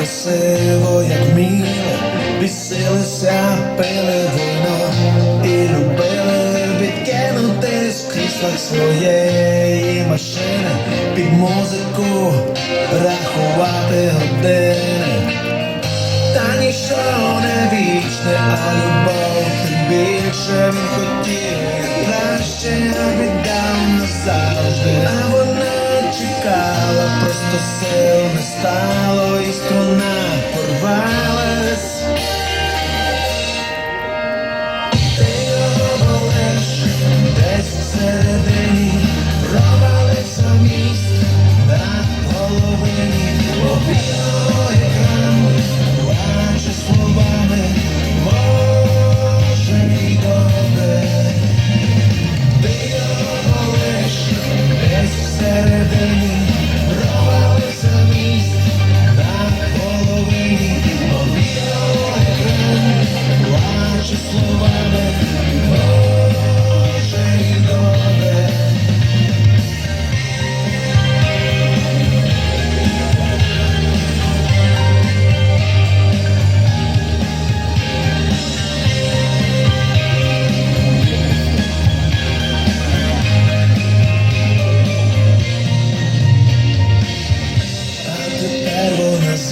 красиво, як вміли, бісилися, пили вино і любили відкинути з крісла своєї машини під музику рахувати години. Та ніщо не вічне, а любов тим більше він хотів, краще віддав назавжди. А вона чекала,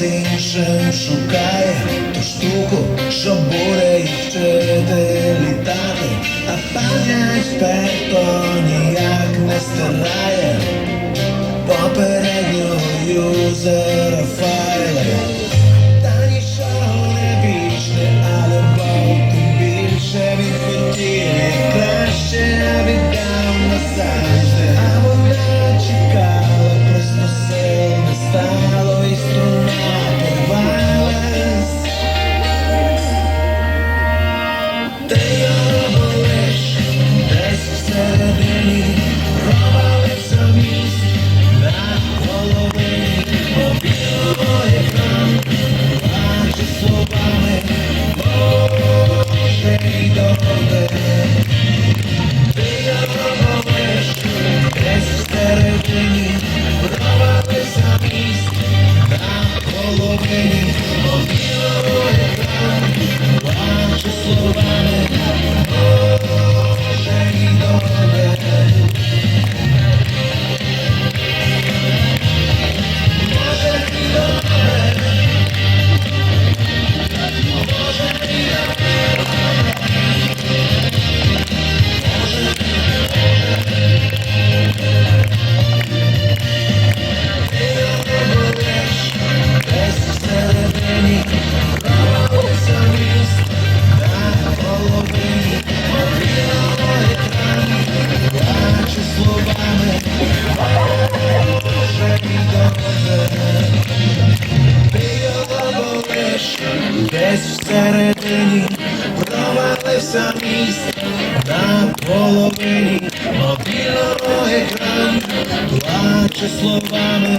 іншим шукає ту штуку, що буде їх вчити літати, а пам'ять пето ніяк не стирає попереднього юзера файла. Та нічого не вічне, але Бог більше. Половині, плаче словами, й добре. Ти його болиш, десь всередині провалився міст на половині, мобільного екран, плаче словами,